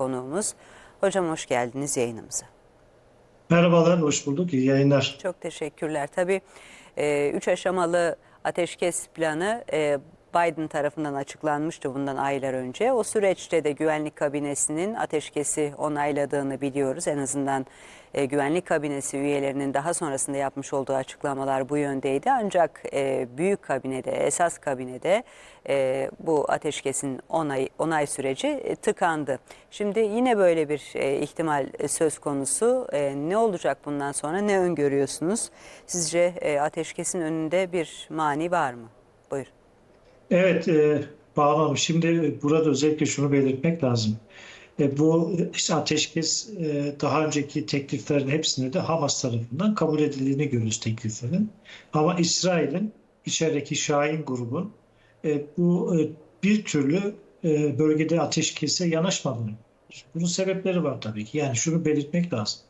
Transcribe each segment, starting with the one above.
konuğumuz. Hocam hoş geldiniz yayınımıza. Merhabalar, hoş bulduk. İyi yayınlar. Çok teşekkürler. Tabii e, üç aşamalı ateşkes planı e, Biden tarafından açıklanmıştı bundan aylar önce. O süreçte de güvenlik kabinesinin ateşkesi onayladığını biliyoruz. En azından e, güvenlik kabinesi üyelerinin daha sonrasında yapmış olduğu açıklamalar bu yöndeydi. Ancak e, büyük kabinede, esas kabinede e, bu ateşkesin onay, onay süreci e, tıkandı. Şimdi yine böyle bir e, ihtimal e, söz konusu. E, ne olacak bundan sonra? Ne öngörüyorsunuz? Sizce e, ateşkesin önünde bir mani var mı? Buyur. Evet, e, Hanım, şimdi burada özellikle şunu belirtmek lazım. E, bu işte ateşkes e, daha önceki tekliflerin hepsinde de Hamas tarafından kabul edildiğini görüyoruz tekliflerin. Ama İsrail'in içerideki Şahin grubun e, bu e, bir türlü e, bölgede ateşkese yanaşmadığını. Bunun sebepleri var tabii ki. Yani şunu belirtmek lazım.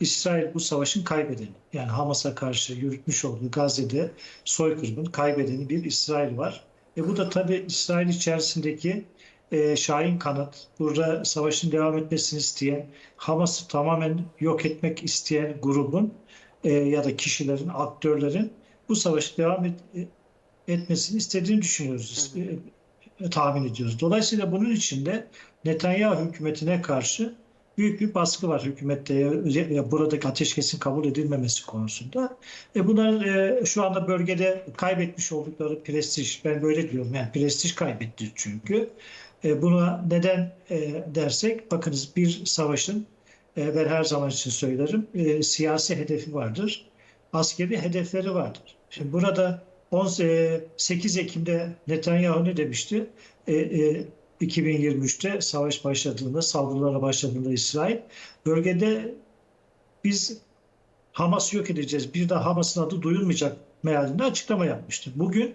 İsrail bu savaşın kaybedeni. Yani Hamas'a karşı yürütmüş olduğu Gazze'de soykırımın kaybedeni bir İsrail var. E bu da tabii İsrail içerisindeki e, Şahin kanat, burada savaşın devam etmesini isteyen, Hamas'ı tamamen yok etmek isteyen grubun e, ya da kişilerin, aktörlerin bu savaşı devam et, etmesini istediğini düşünüyoruz, e, tahmin ediyoruz. Dolayısıyla bunun içinde Netanyahu hükümetine karşı büyük bir baskı var hükümette ya buradaki ateşkesin kabul edilmemesi konusunda. E bunlar e, şu anda bölgede kaybetmiş oldukları prestij, ben böyle diyorum yani prestij kaybetti çünkü. E, buna neden e, dersek, bakınız bir savaşın e, ben her zaman için söylerim e, siyasi hedefi vardır, askeri hedefleri vardır. Şimdi burada 18 Ekim'de Netanyahu ne demişti? E, e, 2023'te savaş başladığında, saldırılara başladığında İsrail bölgede biz Hamas'ı yok edeceğiz. Bir daha Hamas'ın adı duyulmayacak mealinde açıklama yapmıştı. Bugün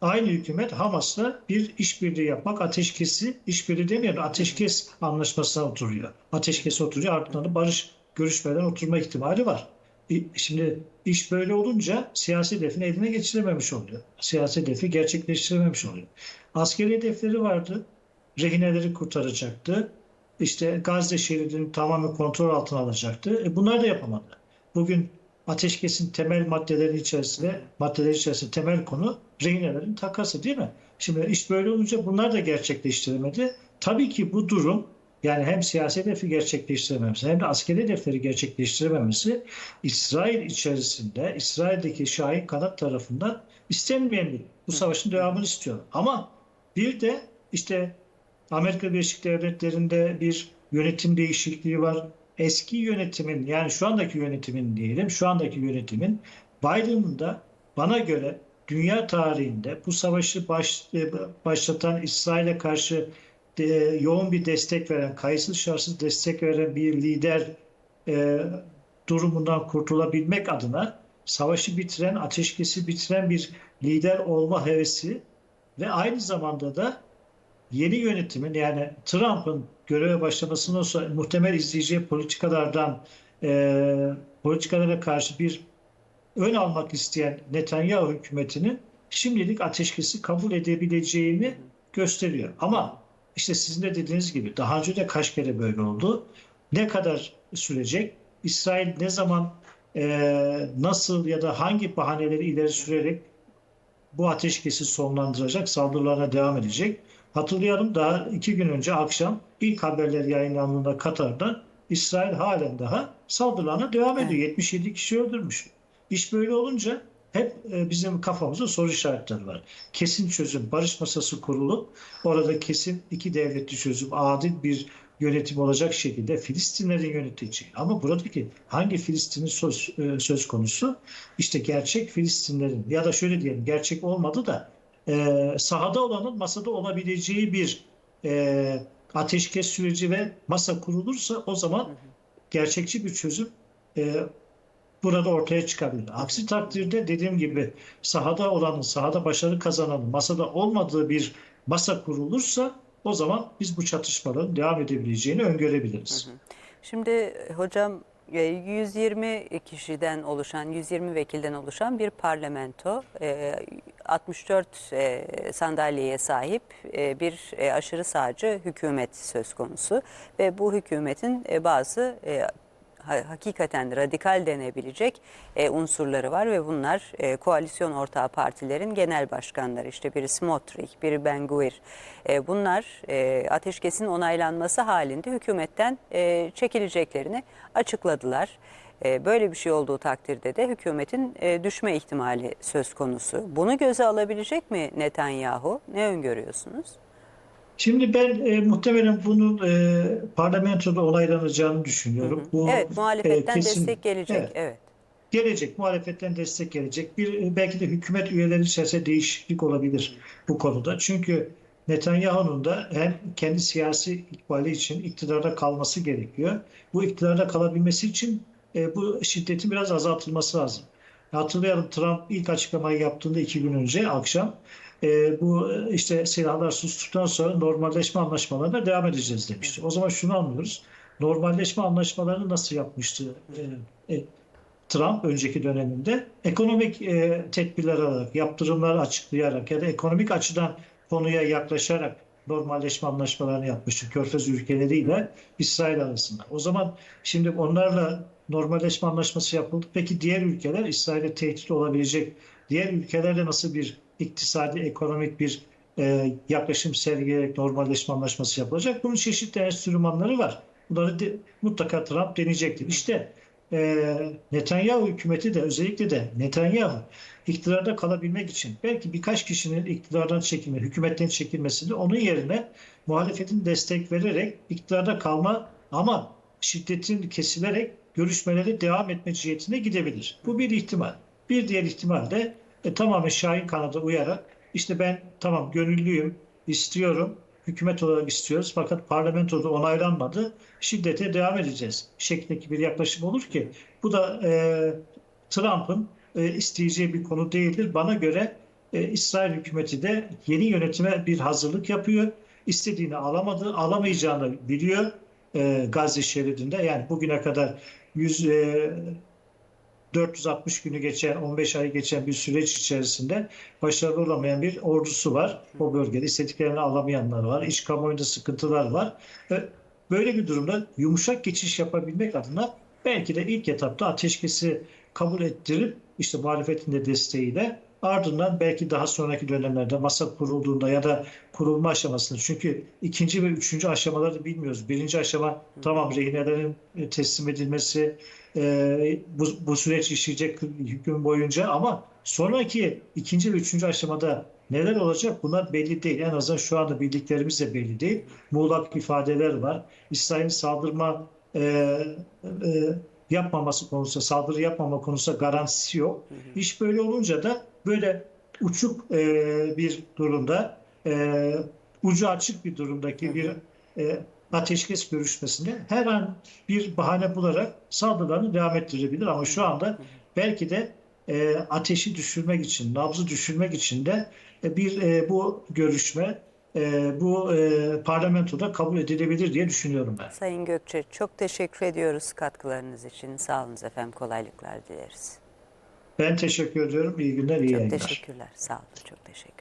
aynı hükümet Hamas'la bir işbirliği yapmak, ateşkesi, işbirliği demiyorum, ateşkes anlaşmasına oturuyor. Ateşkese oturuyor, ardından da barış görüşmeden oturma ihtimali var. Şimdi iş böyle olunca siyasi hedefini eline geçirememiş oluyor. Siyasi hedefi gerçekleştirememiş oluyor. Askeri hedefleri vardı. Rehineleri kurtaracaktı. İşte Gazze şeridini tamamen kontrol altına alacaktı. E bunlar da yapamadı. Bugün ateşkesin temel maddeleri içerisinde, maddeler içerisinde temel konu rehinelerin takası değil mi? Şimdi iş böyle olunca bunlar da gerçekleştiremedi. Tabii ki bu durum yani hem siyasi hedefi gerçekleştirememesi hem de askeri hedefleri gerçekleştirememesi İsrail içerisinde, İsrail'deki Şahin kanat tarafından istenmeyen bir bu savaşın devamını istiyor. Ama bir de işte Amerika Birleşik Devletleri'nde bir yönetim değişikliği var. Eski yönetimin yani şu andaki yönetimin diyelim şu andaki yönetimin Biden'ın da bana göre dünya tarihinde bu savaşı baş, başlatan İsrail'e karşı de, yoğun bir destek veren, kayıtsız şartsız destek veren bir lider e, durumundan kurtulabilmek adına savaşı bitiren, ateşkesi bitiren bir lider olma hevesi ve aynı zamanda da yeni yönetimin yani Trump'ın göreve başlamasından sonra muhtemel izleyeceği politikalardan e, politikalara karşı bir ön almak isteyen Netanyahu hükümetinin şimdilik ateşkesi kabul edebileceğini gösteriyor. Ama işte sizin de dediğiniz gibi daha önce de kaç kere böyle oldu. Ne kadar sürecek? İsrail ne zaman e, nasıl ya da hangi bahaneleri ileri sürerek bu ateşkesi sonlandıracak, saldırılarına devam edecek. Hatırlayalım daha iki gün önce akşam ilk haberler yayınlandığında Katar'da İsrail halen daha saldırılarına devam ediyor. Evet. 77 kişi öldürmüş. İş böyle olunca hep bizim kafamızda soru işaretleri var. Kesin çözüm, barış masası kurulup orada kesin iki devletli çözüm, adil bir yönetim olacak şekilde Filistinlerin yöneteceği. Ama buradaki hangi Filistin'in söz, söz konusu? İşte gerçek Filistinlerin ya da şöyle diyelim gerçek olmadı da e, sahada olanın masada olabileceği bir e, ateşkes süreci ve masa kurulursa o zaman gerçekçi bir çözüm e, burada ortaya çıkabilir. Aksi takdirde dediğim gibi sahada olanın, sahada başarı kazananın masada olmadığı bir masa kurulursa o zaman biz bu çatışmaların devam edebileceğini öngörebiliriz. Şimdi hocam E, 120 kişiden oluşan, 120 vekilden oluşan bir parlamento, e, 64 e, sandalyeye sahip e, bir e, aşırı sağcı hükümet söz konusu ve bu hükümetin e, bazı e, hakikaten radikal denebilecek e, unsurları var ve bunlar e, koalisyon ortağı partilerin genel başkanları işte biri Smotrich, biri Ben-Gvir. E, bunlar e, ateşkesin onaylanması halinde hükümetten e, çekileceklerini açıkladılar. E, böyle bir şey olduğu takdirde de hükümetin e, düşme ihtimali söz konusu. Bunu göze alabilecek mi Netanyahu? Ne öngörüyorsunuz? Şimdi ben e, muhtemelen bunun e, parlamentoda onaylanacağını düşünüyorum. Bu evet, muhalefetten e, kesin- destek gelecek. Evet. evet. Gelecek, muhalefetten destek gelecek. Bir e, belki de hükümet üyeleri içerisinde değişiklik olabilir bu konuda. Çünkü Netanyahu'nun da hem kendi siyasi ikbali için iktidarda kalması gerekiyor. Bu iktidarda kalabilmesi için e, bu şiddetin biraz azaltılması lazım. Hatırlayalım Trump ilk açıklamayı yaptığında iki gün önce akşam e, bu işte silahlar sustuktan sonra normalleşme anlaşmalarına devam edeceğiz demişti. O zaman şunu anlıyoruz. Normalleşme anlaşmalarını nasıl yapmıştı e, e, Trump önceki döneminde ekonomik e, tedbirler alarak, yaptırımlar açıklayarak ya da ekonomik açıdan konuya yaklaşarak normalleşme anlaşmalarını yapmıştı Körfez ülkeleriyle İsrail arasında. O zaman şimdi onlarla normalleşme anlaşması yapıldı. Peki diğer ülkeler İsrail'e tehdit olabilecek diğer ülkelerle nasıl bir iktisadi, ekonomik bir e, yaklaşım sergileyerek normalleşme anlaşması yapılacak? Bunun çeşitli enstrümanları var. Bunları de, mutlaka Trump deneyecektir. İşte e, Netanyahu hükümeti de özellikle de Netanyahu iktidarda kalabilmek için belki birkaç kişinin iktidardan çekilme, hükümetten çekilmesini onun yerine muhalefetin destek vererek iktidarda kalma ama şiddetin kesilerek görüşmeleri devam etme cihetine gidebilir. Bu bir ihtimal. Bir diğer ihtimal de e, tamamen Şahin kanada uyarak işte ben tamam gönüllüyüm, istiyorum, hükümet olarak istiyoruz fakat parlamentoda onaylanmadı. Şiddete devam edeceğiz şeklindeki bir yaklaşım olur ki bu da e, Trump'ın e, isteyeceği bir konu değildir. Bana göre e, İsrail hükümeti de yeni yönetime bir hazırlık yapıyor. İstediğini alamadı, alamayacağını biliyor e, Gazze şeridinde. Yani bugüne kadar 100 e, 460 günü geçen, 15 ay geçen bir süreç içerisinde başarılı olamayan bir ordusu var. O bölgede istediklerini alamayanlar var. İç kamuoyunda sıkıntılar var. Böyle bir durumda yumuşak geçiş yapabilmek adına belki de ilk etapta ateşkesi kabul ettirip işte muhalefetin de desteğiyle ardından belki daha sonraki dönemlerde masa kurulduğunda ya da kurulma aşamasında çünkü ikinci ve üçüncü aşamaları bilmiyoruz. Birinci aşama tamam rehinelerin e, teslim edilmesi e, bu, bu süreç işleyecek hüküm boyunca ama sonraki ikinci ve üçüncü aşamada neler olacak bunlar belli değil. En azından şu anda bildiklerimiz de belli değil. Muğlak ifadeler var. İsrail'in saldırma e, e, yapmaması konusunda, saldırı yapmama konusunda garantisi yok. İş böyle olunca da böyle uçuk e, bir durumda, e, ucu açık bir durumdaki bir e, ateşkes görüşmesinde her an bir bahane bularak saldırılarını devam ettirebilir. Ama şu anda belki de e, ateşi düşürmek için, nabzı düşürmek için de e, bir e, bu görüşme e, bu e, parlamentoda kabul edilebilir diye düşünüyorum ben. Sayın Gökçe çok teşekkür ediyoruz katkılarınız için. Sağ olun efendim. Kolaylıklar dileriz. Ben teşekkür ediyorum. İyi günler, iyi Çok yayınlar. teşekkürler. Sağ olun. Çok teşekkür.